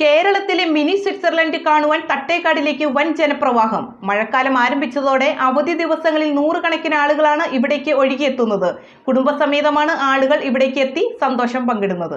കേരളത്തിലെ mini Switzerland കാണുവാൻ തട്ടേക്കാടിലേക്ക് വൻ ജനപ്രവാഹം. മഴക്കാലം ആരംഭിച്ചതോടെ അവധി ദിവസങ്ങളിൽ നൂറുകണക്കിന് ആളുകളാണ് ഇവിടേക്ക് ഒഴുകിയെത്തുന്നത്. കുടുംബസമേതമാണ് ആളുകൾ ഇവിടേക്ക് എത്തി സന്തോഷം പങ്കിടുന്നത്.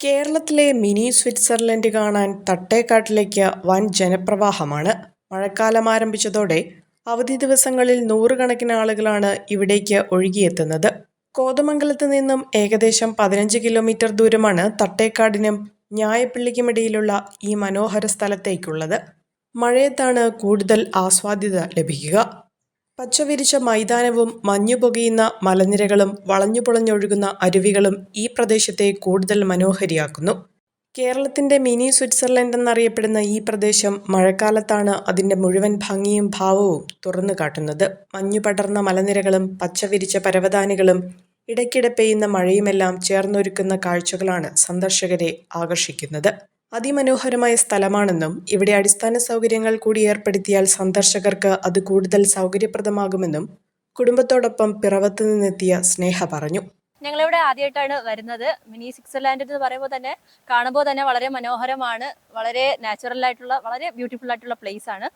കേരളത്തിലെ മിനി സ്വിറ്റ്സർലൻഡ് കാണാൻ തട്ടേക്കാട്ടിലേക്ക് വൻ ജനപ്രവാഹമാണ്. മഴക്കാലം ആരംഭിച്ചതോടെ അവധി ദിവസങ്ങളിൽ നൂറുകണക്കിന് ആളുകളാണ് ഇവിടേക്ക് ഒഴുകിയെത്തുന്നത്. കോതമംഗലത്ത് നിന്നും ഏകദേശം പതിനഞ്ച് കിലോമീറ്റർ ദൂരമാണ് തട്ടേക്കാടിനും ഞായപ്പള്ളിക്കുമിടയിലുള്ള ഈ മനോഹര സ്ഥലത്തേക്കുള്ളത്. മഴയത്താണ് കൂടുതൽ ആസ്വാദ്യത ലഭിക്കുക. പച്ചവിരിച്ച മൈതാനവും മഞ്ഞു പുകയുന്ന മലനിരകളും വളഞ്ഞുപുളഞ്ഞൊഴുകുന്ന അരുവികളും ഈ പ്രദേശത്തെ കൂടുതൽ മനോഹരിയാക്കുന്നു. കേരളത്തിന്റെ മിനി സ്വിറ്റ്സർലൻഡ് എന്നറിയപ്പെടുന്ന ഈ പ്രദേശം മഴക്കാലത്താണ് അതിന്റെ മുഴുവൻ ഭംഗിയും ഭാവവും തുറന്നു കാട്ടുന്നത്. മഞ്ഞു പടർന്ന മലനിരകളും പച്ചവിരിച്ച പരവതാനികളും ഇടയ്ക്കിടെ പെയ്യുന്ന മഴയുമെല്ലാം ചേർന്നൊരുക്കുന്ന കാഴ്ചകളാണ് സന്ദർശകരെ ആകർഷിക്കുന്നത്. അതിമനോഹരമായ സ്ഥലമാണെന്നും ഇവിടെ അടിസ്ഥാന സൗകര്യങ്ങൾ കൂടി ഏർപ്പെടുത്തിയാൽ സന്ദർശകർക്ക് അത് കൂടുതൽ സൗകര്യപ്രദമാകുമെന്നും കുടുംബത്തോടൊപ്പം പിറവത്ത് നിന്നെത്തിയ സ്നേഹ പറഞ്ഞു. ഞങ്ങളിവിടെ ആദ്യമായിട്ടാണ് വരുന്നത്. മിനി സ്വിറ്റ്സർലാൻഡ് എന്ന് പറയുമ്പോൾ തന്നെ കാണുമ്പോൾ തന്നെ വളരെ മനോഹരമാണ്. വളരെ നാച്ചുറൽ ആയിട്ടുള്ള വളരെ ബ്യൂട്ടിഫുൾ ആയിട്ടുള്ള പ്ലേസ് ആണ്.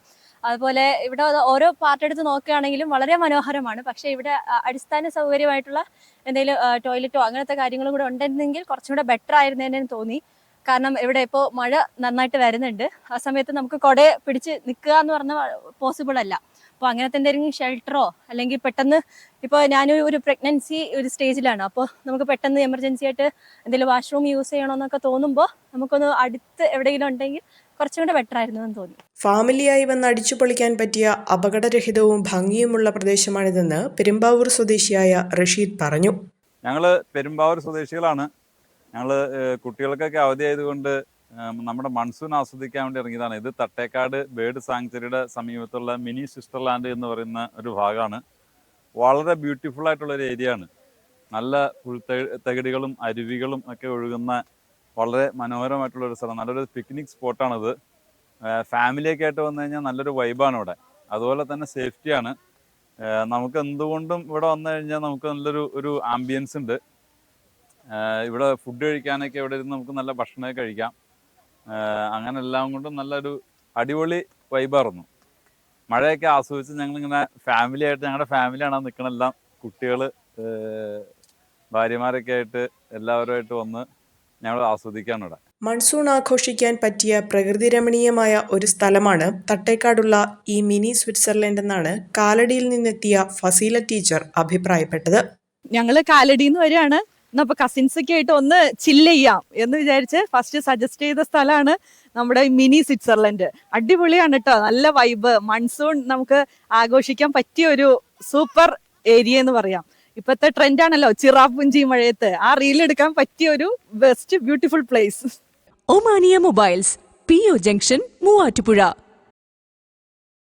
അതുപോലെ ഇവിടെ ഓരോ പാർട്ട് എടുത്ത് നോക്കുകയാണെങ്കിലും വളരെ മനോഹരമാണ്. പക്ഷേ ഇവിടെ അടിസ്ഥാന സൗകര്യമായിട്ടുള്ള എന്തെങ്കിലും ടോയ്ലറ്റോ അങ്ങനത്തെ കാര്യങ്ങളും കൂടെ ഉണ്ടെങ്കിൽ കുറച്ചും കൂടെ ബെറ്റർ ആയിരുന്നേനെ തോന്നി. കാരണം ഇവിടെ ഇപ്പോൾ മഴ നന്നായിട്ട് വരുന്നുണ്ട്. ആ സമയത്ത് നമുക്ക് കുട പിടിച്ച് നിൽക്കുക എന്ന് പറഞ്ഞാൽ പോസിബിൾ അല്ല. അപ്പോൾ അങ്ങനത്തെ എന്തെങ്കിലും ഷെൽട്ടറോ അല്ലെങ്കിൽ പെട്ടെന്ന് ഇപ്പോൾ ഞാനൊരു ഒരു പ്രഗ്നൻസി ഒരു സ്റ്റേജിലാണ് അപ്പോൾ നമുക്ക് പെട്ടെന്ന് എമർജൻസി ആയിട്ട് എന്തെങ്കിലും വാഷ്റൂം യൂസ് ചെയ്യണമെന്നൊക്കെ തോന്നുമ്പോൾ നമുക്കൊന്ന് അടുത്ത് എവിടെയെങ്കിലും ഉണ്ടെങ്കിൽ കുറച്ചും കൂടെ ബെറ്റർ ആയിരുന്നു എന്ന് തോന്നി ഫാമിലിയായി വന്ന് അടിച്ചു പൊളിക്കാൻ പറ്റിയ അപകടരഹിതവും ഭംഗിയുമുള്ള പ്രദേശമാണിതെന്ന് പെരുമ്പാവൂർ സ്വദേശിയായ റഷീദ് പറഞ്ഞു. ഞങ്ങൾ പെരുമ്പാവൂർ സ്വദേശികളാണ്. ഞങ്ങൾ കുട്ടികൾക്കൊക്കെ അവധി ആയതുകൊണ്ട് നമ്മുടെ മൺസൂൺ ആസ്വദിക്കാൻ വേണ്ടി ഇറങ്ങിയതാണ്. ഇത് തട്ടേക്കാട് ബേർഡ് സാങ്ചറിയുടെ സമീപത്തുള്ള മിനി സ്വിറ്റ്സർലാൻഡ് എന്ന് പറയുന്ന ഒരു ഭാഗമാണ്. വളരെ ബ്യൂട്ടിഫുൾ ആയിട്ടുള്ള ഒരു ഏരിയ ആണ് നല്ല പുൽത്തകിടികളും അരുവികളും ഒക്കെ ഒഴുകുന്ന വളരെ മനോഹരമായിട്ടുള്ള ഒരു സ്ഥലം. നല്ലൊരു പിക്നിക് സ്പോട്ടാണിത് ഫാമിലിയൊക്കെ ആയിട്ട് വന്നു കഴിഞ്ഞാൽ നല്ലൊരു വൈബാണ് ഇവിടെ അതുപോലെ തന്നെ സേഫ്റ്റിയാണ് നമുക്ക് എന്തുകൊണ്ടും ഇവിടെ വന്നു കഴിഞ്ഞാൽ നമുക്ക് നല്ലൊരു ഒരു ആംബിയൻസ് ഉണ്ട്. ഇവിടെ ഫുഡ് കഴിക്കാനൊക്കെ ഇവിടെ ഇരുന്ന് നമുക്ക് നല്ല ഭക്ഷണമൊക്കെ കഴിക്കാം. അങ്ങനെ എല്ലാം കൊണ്ടും നല്ലൊരു അടിപൊളി വൈബായിരുന്നു മഴയൊക്കെ ആസ്വദിച്ച് ഞങ്ങളിങ്ങനെ ഫാമിലി ആയിട്ട് ഞങ്ങളുടെ ഫാമിലിയാണ് നിൽക്കണെല്ലാം കുട്ടികൾ ഭാര്യമാരൊക്കെ ആയിട്ട് എല്ലാവരുമായിട്ട് വന്ന് ഞങ്ങൾ ആസ്വദിക്കാണ് ഇവിടെ മൺസൂൺ ആഘോഷിക്കാൻ പറ്റിയ പ്രകൃതി രമണീയമായ ഒരു സ്ഥലമാണ് തട്ടേക്കാടുള്ള ഈ മിനി സ്വിറ്റ്സർലൻഡ് എന്നാണ് കാലടിയിൽ നിന്നെത്തിയ ഫസീല ടീച്ചർ അഭിപ്രായപ്പെട്ടത്. ഞങ്ങൾ കാലടിന്ന് വരികയാണ്. എന്നപ്പോ കസിൻസ് ഒക്കെ ആയിട്ട് ഒന്ന് ചില്ല് ചെയ്യാം എന്ന് വിചാരിച്ച് ഫസ്റ്റ് സജസ്റ്റ് ചെയ്ത സ്ഥലമാണ് നമ്മുടെ ഈ മിനി സ്വിറ്റ്സർലൻഡ്. അടിപൊളിയാണ് കേട്ടോ. നല്ല വൈബ് മൺസൂൺ നമുക്ക് ആഘോഷിക്കാൻ പറ്റിയ ഒരു സൂപ്പർ ഏരിയ എന്ന് പറയാം. ഇപ്പത്തെ ട്രെൻഡ് ആണല്ലോ ചിറാപ്പുഞ്ചി മഴയത്ത്. ആ റീൽ എടുക്കാൻ പറ്റിയ ഒരു best beautiful place Omania mobiles P O junction Muvattupuzha.